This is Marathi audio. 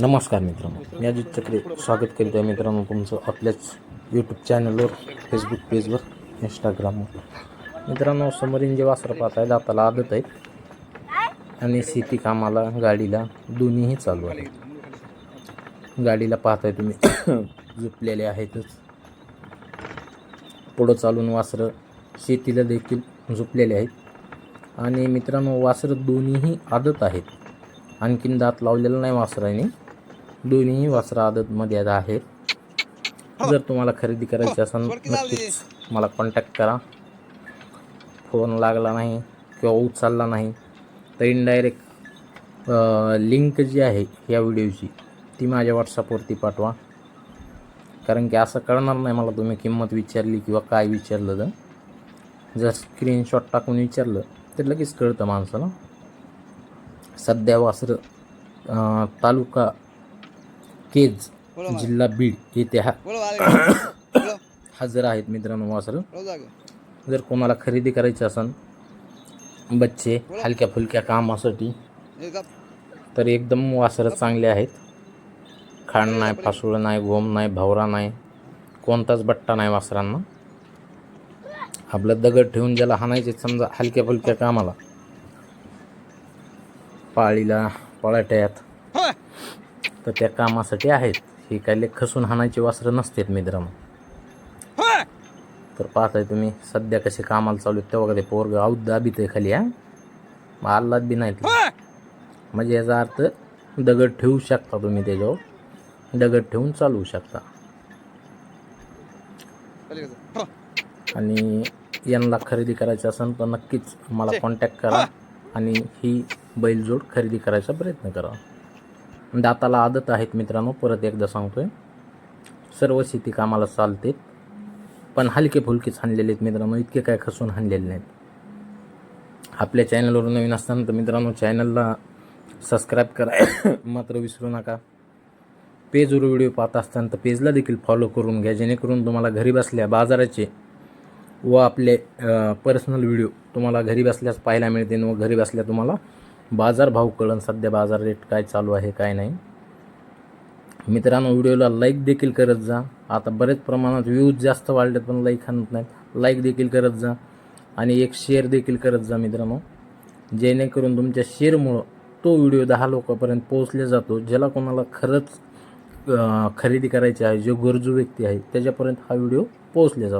नमस्कार मित्रांनो. मी अजित चक्रे स्वागत करीत आहे मित्रांनो तुमचं आपल्याच यूट्यूब चॅनलवर फेसबुक पेजवर इंस्टाग्रामवर मित्रांनो समोरीन जे वासर पाहत आहे दाताला आदत आहेत. आणि शेती कामाला गाडीला दोन्हीही चालू आहे गाडीला पाहताय तुम्ही झुपलेले आहेतच. पुढं चालून वासरं शेतीला देखील झुपलेले आहेत. आणि मित्रांनो वासरं दोन्हीही आदत आहेत. आणखीन दात लावलेला नाही वासराने. दोन्हीही वासरं आदतमध्ये आहेत. जर तुम्हाला खरेदी करायची असेल नक्कीच मला कॉन्टॅक्ट करा. फोन लागला नाही किंवा उचलला नाही तर इनडायरेक्ट लिंक जी आहे या व्हिडिओची ती माझ्या व्हॉट्सअपवरती पाठवा. कारण की असं कळणार नाही मला तुम्ही किंमत विचारली किंवा काय विचारलं तर. जर स्क्रीनशॉट टाकून विचारलं तर लगेच कळतं माणसाला. सध्या वासर तालुका केज जिल्हा बीड येथे हा. हजर आहेत मित्रांनो वासर. जर कोणाला खरेदी करायची असेल बच्चे हलक्या फुलक्या कामासाठी तर एकदम वासरं चांगले आहेत. खाण नाही फासूळ नाही गोम नाही भवरा नाही कोणताच बट्टा नाही वासरांना. आपलं दगड ठेवून ज्याला हाणायचे समजा हलक्या फुलक्या कामाला. पाळीला पळाट्यात. तर त्या कामासाठी आहेत. हे काय लय खसून हाणायची वासरं नसतात मित्रांनो. तर पाहताय तुम्ही सध्या कसे कामाला चालू आहेत तेव्हा कधी पोरग आऊत दाबीत आहे खाली हा. मग आल्लाद बी नाही ते. म्हणजे याचा अर्थ दगड ठेवू शकता तुम्ही त्याच्यावर. दगड ठेवून चालवू शकता. आणि यांना खरेदी करायचं असेल तर नक्कीच मला कॉन्टॅक्ट करा आणि ही बैलजोड खरेदी करायचा प्रयत्न करा. म्हणजे दाताला आदत आहेत मित्रांनो परत एकदा सांगतोय. सर्व शेती कामाला चालते पण हलके फुलकेच हाणलेले आहेत मित्रांनो इतके काय खसून हाणलेले नाहीत. आपल्या चॅनलवर नवीन असताना तर मित्रांनो चॅनलला सबस्क्राईब करा. मात्र विसरू नका. पेजवर व्हिडिओ पाहत असताना तर पेजला देखील फॉलो करून घ्या जेणेकरून तुम्हाला घरी बसल्या बाजाराचे व आपले पर्सनल व्हिडिओ तुम्हाला घरी बसल्यास पाहायला मिळतील व घरी बसल्या तुम्हाला बाजार भाव कळण सध्या बाजार रेट काय चालू आहे काय नाही. मित्रांनो व्हिडिओला लाईक देखील करत जा. आता बरेच प्रमाणात व्ह्यूज जास्त वाढलेत पण लाईक आणत नाहीत. लाईक देखील करत जा आणि एक शेअर देखील करत जा मित्रांनो. जेणेकरून तुमच्या शेअरमुळं तो व्हिडिओ दहा लोकांपर्यंत पोहोचले जातो ज्याला कोणाला खरंच खरेदी करायची आहे जो गरजू व्यक्ती आहे त्याच्यापर्यंत हा व्हिडिओ पोहोचले जातो.